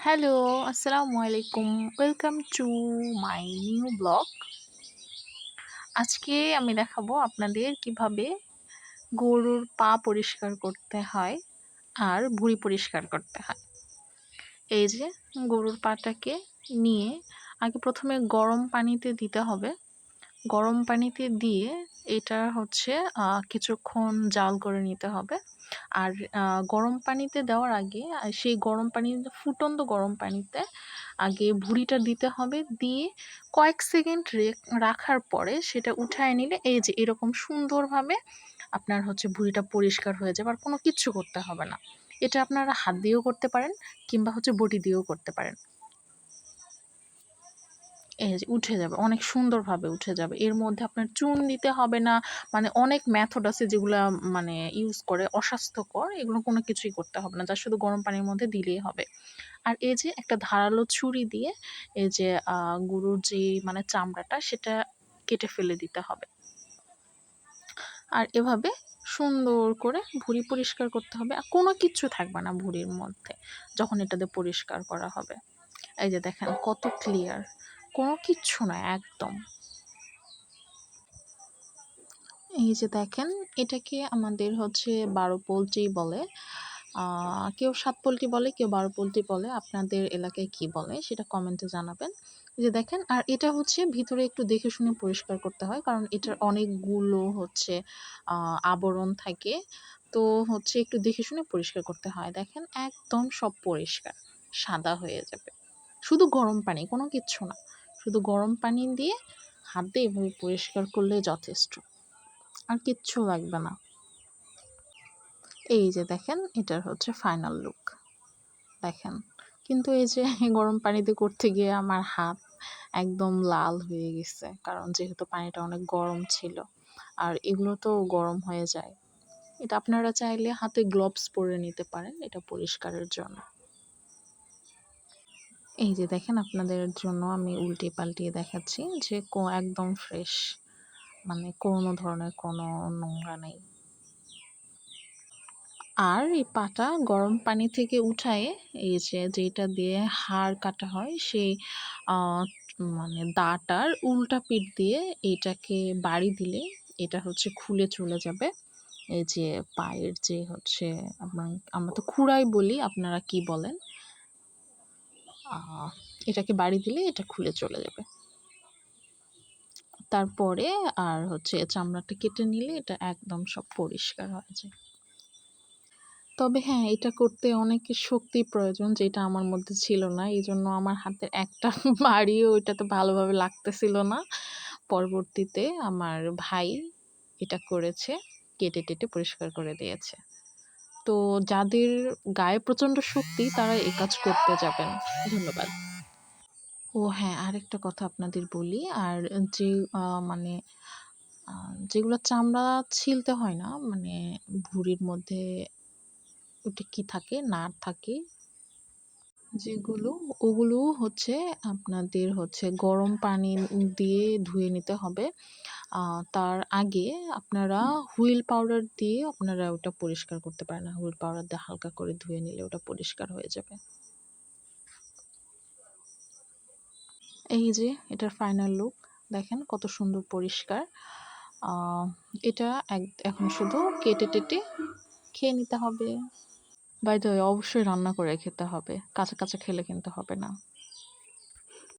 Hello, আসসালামু আলাইকুম। Welcome to my new blog. আজকে আমি দেখাবো আপনাদের কীভাবে গরুর পা পরিষ্কার করতে হয় আর ভুঁড়ি পরিষ্কার করতে হয়। এই যে গরুর পাটাকে নিয়ে আগে প্রথমে গরম পানিতে দিতে হবে। গরম পানিতে দিয়ে এটা হচ্ছে কিছুক্ষণ জাল করে নিতে হবে। আর গরম পানিতে দেওয়ার আগে সেই গরম পানি, ফুটন্ত গরম পানিতে আগে ভুঁড়িটা দিতে হবে। দিয়ে কয়েক সেকেন্ড রাখার পরে সেটা উঠায় নিলে এই যে এরকম সুন্দরভাবে আপনার হচ্ছে ভুঁড়িটা পরিষ্কার হয়ে যাবে। আর কোনো কিচ্ছু করতে হবে না। এটা আপনারা হাত দিয়েও করতে পারেন কিংবা হচ্ছে বটি দিয়েও করতে পারেন। উঠে যাবে, অনেক সুন্দরভাবে উঠে যাবে। এর মধ্যে আপনার চুন দিতে হবে না মানে অনেক মেথড আছে যেগুলো মানে ইউজ করে অস্বাস্থ্যকর, এগুলো কোনো কিছুই করতে হবে না, যা শুধু গরম পানির মধ্যে দিলেই হবে। আর এই যে একটা ধারালো ছুরি দিয়ে এই যে গরুর যে মানে চামড়াটা, সেটা কেটে ফেলে দিতে হবে। আর এভাবে সুন্দর করে ভুঁড়ি পরিষ্কার করতে হবে, আর কোনো কিচ্ছু থাকবে না ভুঁড়ির মধ্যে, যখন এটাতে পরিষ্কার করা হবে। এই যে দেখেন কত ক্লিয়ার কোনো কিচ্ছু নয়, একদম। এই যে দেখেন, এটাকে আমাদের হচ্ছে বারো পোলট্রি বলে। কেউ সাত পোলট্রি বলে, কেউ বারো পোলট্রি বলে। আপনাদের এলাকায় কি বলে, সেটা কমেন্টে জানাবেন। যে দেখেন, আর এটা হচ্ছে ভিতরে একটু দেখে শুনে পরিষ্কার করতে হয়, কারণ এটার অনেকগুলো হচ্ছে আবরণ থাকে। তো হচ্ছে একটু দেখে শুনে পরিষ্কার করতে হয়। দেখেন, একদম সব পরিষ্কার, সাদা হয়ে যাবে। শুধু গরম পানি, কোনো কিচ্ছু না। শুধু গরম পানি দিয়ে হাত এভাবে পরিষ্কার করলে যথেষ্ট। আর কিচ্ছু লাগবে না। এই যে দেখেন, এটার হচ্ছে ফাইনাল লুক দেখেন, কিন্তু এই যে গরম পানিতে করতে গিয়ে আমার হাত একদম লাল হয়ে গেছে, কারণ যেহেতু পানিটা অনেক গরম ছিল, আর এগুলো তো গরম হয়ে যায়। এটা আপনারা চাইলে হাতে গ্লোভস পরে নিতে পারেন, এটা পরিষ্কারের জন্য। এই যে দেখেন আপনাদের জন্য আমি উল্টে পাল্টিয়ে দেখাচ্ছি যে একদম ফ্রেশ মানে কোনো ধরনের কোনো নোংরা নেই। আর এই পাটা গরম পানি থেকে উঠায়ে এই যে যেটা দিয়ে হাড় কাটা হয় সেই মানে দাটার উল্টা পিঠ দিয়ে এটাকে বাড়ি দিলে এটা হচ্ছে খুলে চলে যাবে। এই যে পায়ের যে হচ্ছে আমরা তো খুঁড়াই বলি, আপনারা কি বলেন? এটাকে বাড়ি দিলে এটা খুলে চলে যাবে। তারপরে আর হচ্ছে চামড়াটা কেটে নিলে এটা একদম সব পরিষ্কার হয়ে যায়। তবে হ্যাঁ এটা করতে অনেক শক্তি প্রয়োজন যেটা আমার মধ্যে ছিল না। এই জন্য আমার হাতের একটা বাড়িও ওইটাতে ভালোভাবে লাগতেছিল না। পরবর্তীতে আমার ভাই এটা করেছে, কেটে, টেটে পরিষ্কার করে দিয়েছে। তো যাদের গায়ে প্রচণ্ড শক্তি, তারা এই কাজ করতে যাবেন। ধন্যবাদ। ও হ্যাঁ আরেকটা কথা আপনাদের বলি। আর যে মানে যেগুলো চামড়া ছিলতে হয় না মানে ভুঁড়ির মধ্যে ওটা কি থাকে নার থাকে যেগুলো ওগুলো হচ্ছে আপনাদের হচ্ছে গরম পানি দিয়ে ধুয়ে নিতে হবে। তার আগে আপনারা হুইল পাউডার দিয়ে আপনারা ওটা পরিষ্কার করতে পারেন। হুইল পাউডার দিয়ে হালকা করে ধুয়ে নিলে ওটা পরিষ্কার হয়ে যাবে। এই যে এটার ফাইনাল লুক দেখেন কত সুন্দর পরিষ্কার। এটা এখন শুধু কেটে টেটে খেয়ে নিতে হবে। দ্য অবশ্যই রান্না করে খেতে হবে। কাঁচা কাঁচা খেলে কিন্তু হবে না।